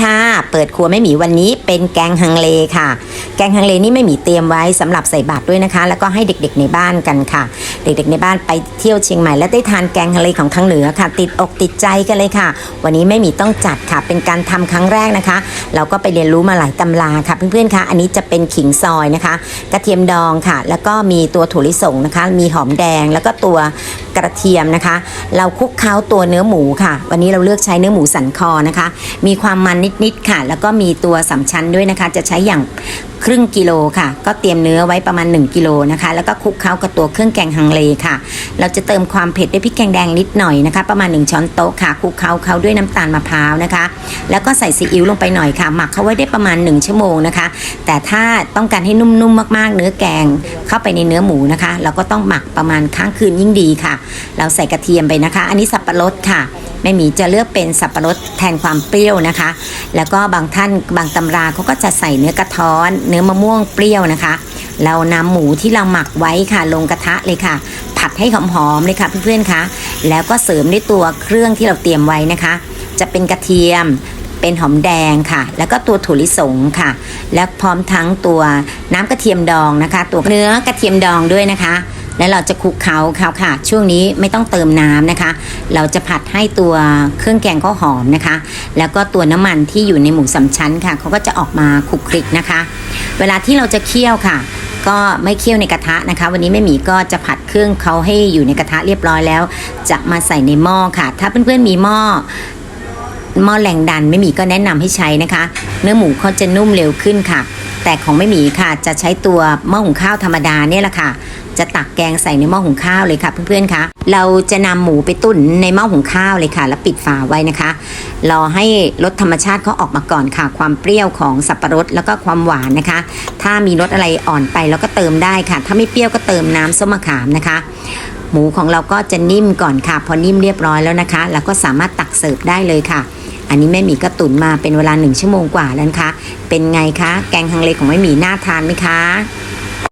ค่ะ เปิดครัวไม่หมีวันนี้เป็นแกงฮังเลค่ะ แกงฮังเลนี่ไม่หมีเตรียมไว้สำหรับใส่บาตรด้วยนะคะ แล้วก็ให้เด็กๆในบ้านกันค่ะ เด็กๆในบ้านไปเที่ยวเชียงใหม่ แล้วได้ทานแกงฮังเลของทางเหนือค่ะ ติดอกติดใจกันเลยค่ะ วันนี้ไม่หมีต้องจัดค่ะ เป็นการทำครั้งแรกนะคะ เราก็ไปเรียนรู้มาหลายตำราค่ะ เพื่อนๆคะอันนี้จะเป็นขิงซอยนะคะ กระเทียมดองค่ะ แล้วก็มีตัวถั่วลิสงนะคะ มีหอมแดงแล้วก็ตัวกระเทียมนะคะ เราคลุกเคล้าตัวเนื้อหมูค่ะ วันนี้เราเลือกใช้เนื้อหมูสันคอนะคะ มีความมันนิดๆค่ะแล้วก็มีตัวสามชั้นด้วยนะคะ จะใช้อย่างครึ่งกิโลค่ะ ก็เตรียมเนื้อไว้ประมาณ 1กิโลนะคะ แล้วก็คลุกเคล้ากับตัวเครื่องแกงฮังเลค่ะ เราจะเติมความเผ็ดด้วยพริกแกงแดงนิดหน่อยนะคะ ประมาณ 1 ช้อนโต๊ะค่ะคลุกเคล้าเขาด้วยน้ำตาลมะพร้าวนะคะ แล้วก็ใส่ซีอิ๊วลงไปหน่อยค่ะ หมักเขาไว้ได้ประมาณ 1 ชั่วโมงนะคะ แต่ถ้าต้องการให้นุ่มๆมากๆ เนื้อแกงเข้าไปในเนื้อหมูนะคะ เราก็ต้องหมักประมาณค้างคืนยิ่งดีค่ะ เราใส่กระเทียมไปนะคะ อันนี้สับปะรดค่ะ แม่หมีจะเลือกเป็นสับปะรดแทนความเปรี้ยวนะคะ แล้วก็บางท่านบางตำราเขาก็จะใส่เนื้อกระท้อน เนื้อมะม่วงเปรี้ยวนะคะ เรานำหมูที่เราหมักไว้ค่ะ ลงกระทะเลยค่ะ ผัดให้หอมๆเลยค่ะเพื่อนๆคะแล้วก็เสริมด้วยตัวเครื่องที่เราเตรียมไว้นะคะ จะเป็นกระเทียมเป็นหอมแดงค่ะ แล้วก็ตัวถั่วลิสงค่ะ และพร้อมทั้งตัวน้ำกระเทียมดองนะคะ ตัวเนื้อกระเทียมดองด้วยนะคะ แล้วเราจะคลุกเคล้าเขาค่ะ ช่วงนี้ไม่ต้องเติมน้ำนะคะ เราจะผัดให้ตัวเครื่องแกงเขาวหอมนะคะ แล้วก็ตัวน้ำมันที่อยู่ในหมูสามชั้นค่ะเขาก็จะออกมาคลุกคลิกนะคะ เวลาที่เราจะเคี่ยวค่ะก็ไม่เคี่ยวในกระทะนะคะ วันนี้แม่หมีก็จะผัดเครื่องเขาให้อยู่ในกระทะเรียบร้อยแล้ว จะมาใส่ในหม้อค่ะ ถ้าเพื่อนๆมีหม้อหม้อแรงดันไม่มีก็แนะนำให้ใช้นะคะ เนื้อหมูเขาจะนุ่มเร็วขึ้นค่ะ แต่ของไม่มีค่ะจะใช้ตัวหม้อหุงข้าวธรรมดาเนี่ยแหละค่ะ จะตักแกงใส่ในหม้อหุงข้าวเลยค่ะเพื่อนๆคะเราจะนำหมูไปตุ๋นในหม้อหุงข้าวเลยค่ะ แล้วปิดฝาไว้นะคะรอให้รสธรรมชาติเขาออกมาก่อนค่ะ ความเปรี้ยวของสับปะรดแล้วก็ความหวานนะคะ ถ้ามีรสอะไรอ่อนไปเราก็เติมได้ค่ะ ถ้าไม่เปรี้ยวก็เติมน้ำส้มมะขามนะคะหมูของเราก็จะนิ่มก่อนค่ะ พอนิ่มเรียบร้อยแล้วนะคะเราก็สามารถตักเสิร์ฟได้เลยค่ะ อันนี้แม่หมีก็ตุ๋นมาเป็นเวลาหนึ่งชั่วโมงกว่าแล้วนะคะ เป็นไงคะ แกงฮังเลของแม่หมีน่าทานไหมคะ